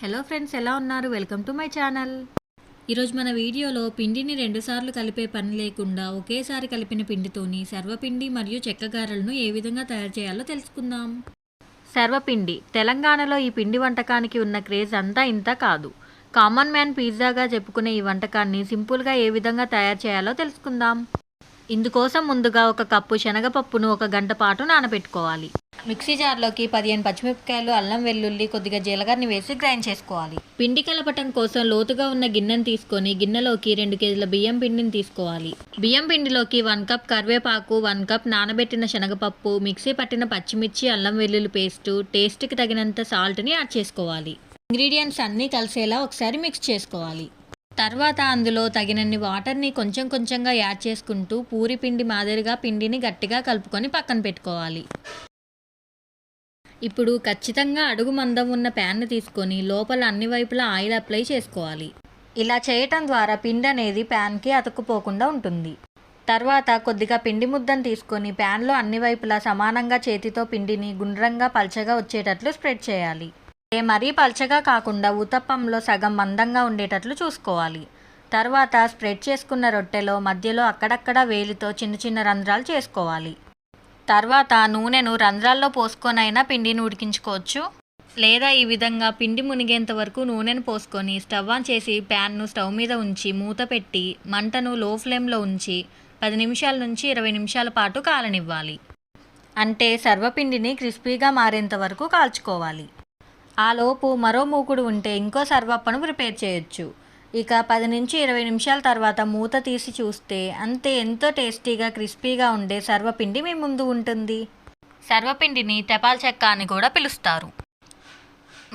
Hello friends ఎలా ఉన్నారు? Welcome to my channel. ఈరోజు మన వీడియోలో పిండిని రెండుసార్లు కలిపే పని లేకుండా ఒకేసారి కలిపిన పిండితోని సర్వపిండి మరియు చెక్కగారలను ఏ విధంగా తయారు చేయాలో తెలుసుకుందాం. సర్వపిండి. తెలంగాణలో ఈ పిండి వంటకానికి ఉన్న క్రేజ్ అంతా ఇంత కాదు. కామన్ మ్యాన్ పిజ్జాగా చెప్పుకునే ఈ వంటకాన్ని సింపుల్గా ఏ విధంగా తయారు చేయాలో తెలుసుకుందాం. ఇందుకోసం ముందుగా ఒక కప్పు శనగపప్పును ఒక గంట పాటు నానబెట్టుకోవాలి. మిక్సీ జార్లోకి పదిహేను పచ్చిమిరపకాయలు అల్లం వెల్లుల్లి కొద్దిగా జీలకర్రని వేసి గ్రైండ్ చేసుకోవాలి. పిండి కలపటం కోసం లోతుగా ఉన్న గిన్నెను తీసుకొని గిన్నెలోకి రెండు కేజీల బియ్యం పిండిని తీసుకోవాలి. బియ్యం పిండిలోకి వన్ కప్ కరివేపాకు వన్ కప్ నానబెట్టిన శనగపప్పు మిక్సీ పట్టిన పచ్చిమిర్చి అల్లం వెల్లుల్లి పేస్టు టేస్ట్కి తగినంత సాల్ట్ని యాడ్ చేసుకోవాలి. ఇంగ్రీడియంట్స్ అన్నీ కలిసేలా ఒకసారి మిక్స్ చేసుకోవాలి. తర్వాత అందులో తగినన్ని వాటర్ని కొంచెం కొంచెంగా యాడ్ చేసుకుంటూ పూరి పిండి మాదిరిగా పిండిని గట్టిగా కలుపుకొని పక్కన పెట్టుకోవాలి. ఇప్పుడు ఖచ్చితంగా అడుగు మందం ఉన్న ప్యాన్ను తీసుకొని లోపల అన్ని వైపులా ఆయిల్ అప్లై చేసుకోవాలి. ఇలా చేయటం ద్వారా పిండి అనేది ప్యాన్కి అతుక్కుపోకుండా ఉంటుంది. తర్వాత కొద్దిగా పిండి ముద్దను తీసుకొని ప్యాన్లో అన్ని వైపులా సమానంగా చేతితో పిండిని గుండ్రంగా పల్చగా వచ్చేటట్లు స్ప్రెడ్ చేయాలి. ఏ మరీ పల్చగా కాకుండా ఉతప్పంలో సగం మందంగా ఉండేటట్లు చూసుకోవాలి. తర్వాత స్ప్రెడ్ చేసుకున్న రొట్టెలో మధ్యలో అక్కడక్కడ వేలితో చిన్న చిన్న రంధ్రాలు చేసుకోవాలి. తర్వాత నూనెను రంధ్రాల్లో పోసుకొనైనా పిండిని ఉడికించుకోవచ్చు. లేదా ఈ విధంగా పిండి మునిగేంత వరకు నూనెను పోసుకొని స్టవ్ ఆన్ చేసి ప్యాన్ను స్టవ్ మీద ఉంచి మూత పెట్టి మంటను లో ఫ్లేమ్లో ఉంచి పది నిమిషాల నుంచి ఇరవై నిమిషాల పాటు కాలనివ్వాలి. అంటే సర్వపిండిని క్రిస్పీగా మారేంత వరకు కాల్చుకోవాలి. ఆ లోపు మరో మూకుడు ఉంటే ఇంకో సర్వప్పను ప్రిపేర్ చేయొచ్చు. ఇక పది నుంచి ఇరవై నిమిషాల తర్వాత మూత తీసి చూస్తే అంతే ఎంతో టేస్టీగా క్రిస్పీగా ఉండే సర్వపిండి మీ ముందు ఉంటుంది. సర్వపిండిని టెపాల్ చెక్క అని కూడా పిలుస్తారు.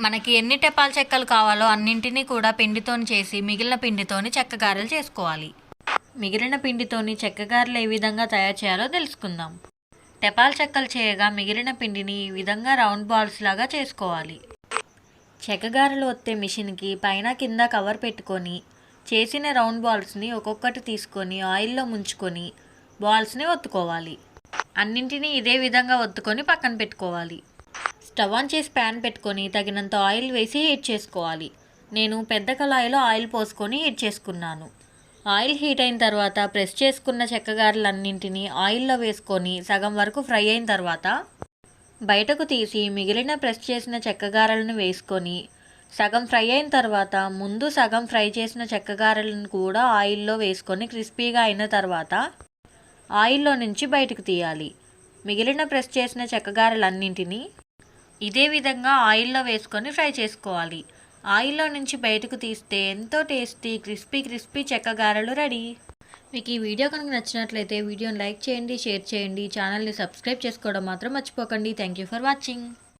మనకి ఎన్ని టెపాల్ చెక్కలు కావాలో అన్నింటినీ కూడా పిండితోని చేసి మిగిలిన పిండితోని చెక్కగారెలు చేసుకోవాలి. మిగిలిన పిండితోని చెక్కగారెలు ఏ విధంగా తయారు చేయాలో తెలుసుకుందాం. టెపాల్ చెక్కలు చేయగా మిగిలిన పిండిని ఈ విధంగా రౌండ్ బాల్స్ లాగా చేసుకోవాలి. చెక్కగారెలు వత్తే మిషన్కి పైన కింద కవర్ పెట్టుకొని చేసిన రౌండ్ బాల్స్ని ఒక్కొక్కటి తీసుకొని ఆయిల్లో ముంచుకొని బాల్స్ని ఒత్తుకోవాలి. అన్నింటినీ ఇదే విధంగా ఒత్తుకొని పక్కన పెట్టుకోవాలి. స్టవ్ ఆన్ చేసి ప్యాన్ పెట్టుకొని తగినంత ఆయిల్ వేసి హీట్ చేసుకోవాలి. నేను పెద్ద కళాయిలో ఆయిల్ పోసుకొని హీట్ చేసుకున్నాను. ఆయిల్ హీట్ అయిన తర్వాత ప్రెస్ చేసుకున్న చెక్కగారలన్నింటినీ ఆయిల్లో వేసుకొని సగం వరకు ఫ్రై అయిన తర్వాత బయటకు తీసి మిగిలిన ప్రెస్ చేసిన చెక్కగారలను వేసుకొని సగం ఫ్రై అయిన తర్వాత ముందు సగం ఫ్రై చేసిన చెక్కగారలను కూడా ఆయిల్లో వేసుకొని క్రిస్పీగా అయిన తర్వాత ఆయిల్లో నుంచి బయటకు తీయాలి. మిగిలిన ప్రెస్ చేసిన చెక్కగారలన్నింటినీ ఇదే విధంగా ఆయిల్లో వేసుకొని ఫ్రై చేసుకోవాలి. ఆయిల్లో నుంచి బయటకు తీస్తే ఎంతో టేస్టీ క్రిస్పీ క్రిస్పీ చెక్కగారలు రెడీ. మీకు ఈ వీడియో కనుక నచ్చినట్లయితే వీడియోని లైక్ చేయండి షేర్ చేయండి. ఛానల్ని సబ్స్క్రైబ్ చేసుకోవడం మాత్రం మర్చిపోకండి. Thank you for watching